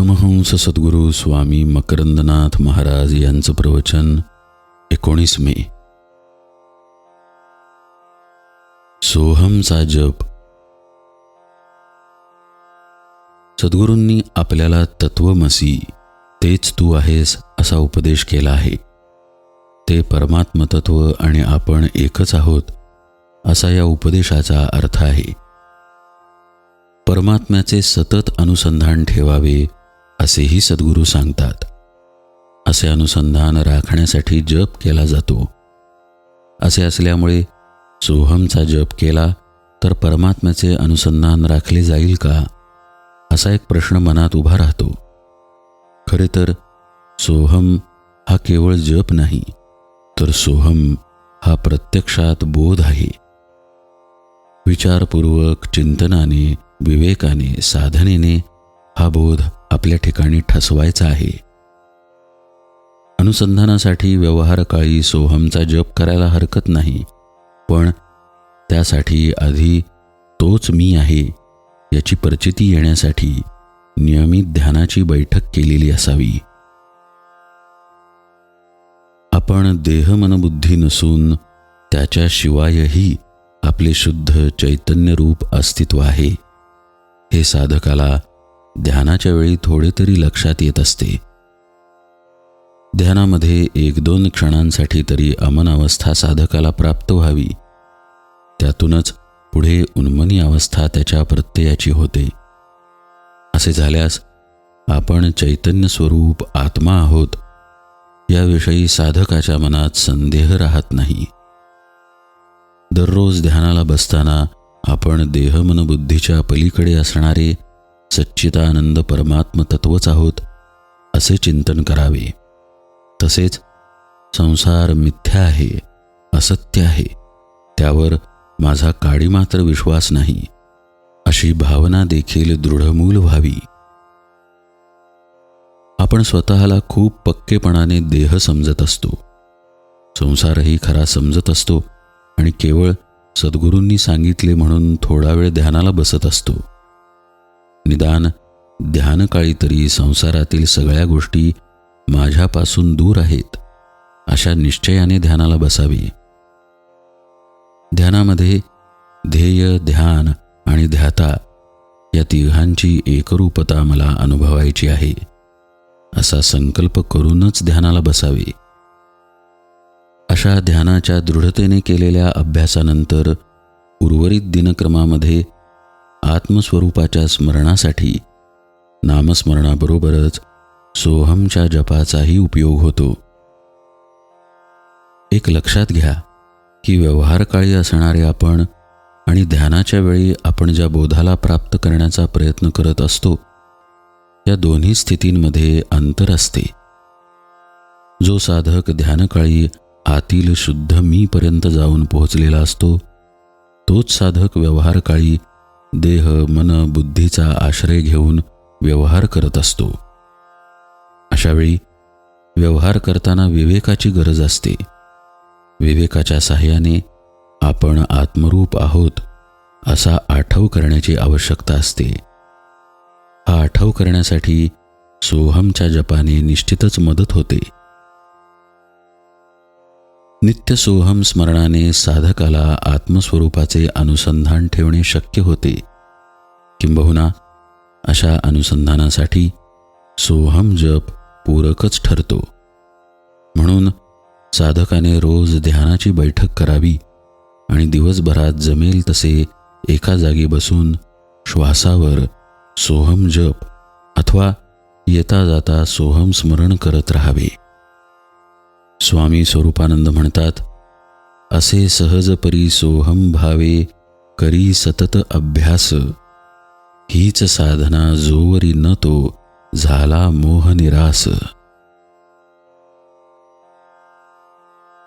परमहंस सद्गुरू स्वामी मकरंदनाथ महाराज यांचं प्रवचन एकोणीस मे. सोहमचा जप. सद्गुरूंनी आपल्याला तत्वमसी तेच तू आहेस असा उपदेश केला आहे. ते परमात्मतत्व आणि आपण एकच आहोत असा या उपदेशाचा अर्थ आहे. परमात्म्याचे सतत अनुसंधान ठेवावे असेही सद्गुरू सांगतात. असे अनुसंधान राखण्यासाठी जप केला जातो. असे असल्यामुळे सोहमचा जप केला तर परमात्म्याचे अनुसंधान राखले जाईल का? असा एक प्रश्न मनात उभा राहतो. खरे तर सोहम हा केवळ जप नाही तर सोहम हा प्रत्यक्षात बोध आहे. विचारपूर्वक चिंतनाने विवेकाने साधनेने हा बोध आपल्या ठिकाणी ठसवायचा आहे. अनुसंधानासाठी व्यवहारकाळी सोहमचा जप करायला हरकत नाही पण त्यासाठी आधी तोच मी आहे याची प्रचिती येण्यासाठी नियमित ध्यानाची बैठक केलेली असावी. आपण देहमनबुद्धी नसून त्याच्याशिवायही आपले शुद्ध चैतन्यरूप अस्तित्व आहे. हे साधकाला ध्यानाच्या वेळी थोडे तरी लक्षात येत असते. ध्यानामध्ये एक दोन क्षणांसाठी तरी अमन अवस्था साधकाला प्राप्त व्हावी. त्यातूनच पुढे उन्मनी अवस्था त्याच्या प्रत्ययाची होते. असे झाल्यास आपण चैतन्य स्वरूप आत्मा आहोत. याविषयी साधकाच्या मनात संदेह राहत नाही. दररोज ध्यानाला बसताना आपण देहमनबुद्धीच्या पलीकडे असणारे सच्चिदानंद परमात्म तत्वच आहोत असे चिंतन करावे. तसेच संसार मिथ्या आहे असत्य आहे त्यावर माझा काडी मात्र विश्वास नाही अशी भावना देखील दृढमूल व्हावी. आपण स्वतःला खूप पक्केपणाने देह समजत असतो. संसारही खरा समजत असतो आणि केवळ सद्गुरूंनी सांगितले म्हणून थोडा वेळ ध्यानाला बसत असतो. निदान ध्यानकाळी तरी संसारातील सगळ्या गोष्टी माझ्यापासून दूर आहेत अशा निश्चयाने ध्यानाला बसावी. ध्यानामध्ये ध्येय ध्यान आणि ध्याता या तिघांची एकरूपता मला अनुभवायची आहे असा संकल्प करूनच ध्यानाला बसावे. अशा ध्यानाच्या दृढतेने केलेल्या अभ्यासानंतर उर्वरित दिनक्रमामध्ये आत्मस्वरूपाच्या स्मरणासाठी नामस्मरणाबरोबरच सोहमच्या जपाचाही उपयोग होतो. एक लक्षात घ्या की व्यवहारकाळी असणारे आपण आणि ध्यानाच्या वेळी आपण ज्या बोधाला प्राप्त करण्याचा प्रयत्न करत असतो या दोन्ही स्थितींमध्ये अंतर असते. जो साधक ध्यानकाळी आतील शुद्ध मीपर्यंत जाऊन पोहोचलेला असतो तोच साधक व्यवहारकाळी देह मन बुद्धीचा आश्रय घेऊन व्यवहार करत असतो. अशावेळी व्यवहार करताना विवेकाची गरज असते. विवेकाच्या साह्याने आपण आत्मरूप आहोत असा आठव करण्याची आवश्यकता असते. हा आठव करण्यासाठी सोहमच्या जपाने निश्चितच मदत होते. नित्य सोहम स्मरणाने साधकाला आत्मस्वरूपाचे अनुसंधान ठेवणे शक्य होते. किंबहुना अशा अनुसंधानासाठी सोहम जप पूरकच ठरतो. म्हणून साधकाने रोज ध्यानाची बैठक करावी आणि दिवसभरात जमेल तसे एका जागी बसून श्वासावर सोहम जप अथवा येता जाता सोहम स्मरण करत राहावे. स्वामी स्वरूपानंद म्हणतात असे सहज परी सोहम भावे करी सतत अभ्यास. हीच साधना जोवरी न तो झाला मोह निरास.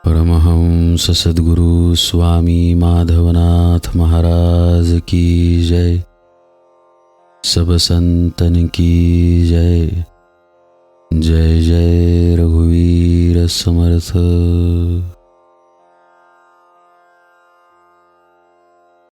परमहंस सद्गुरु स्वामी माधवनाथ महाराज की जय. सब संतन की जय. जय जय रघुवीर समर्थ।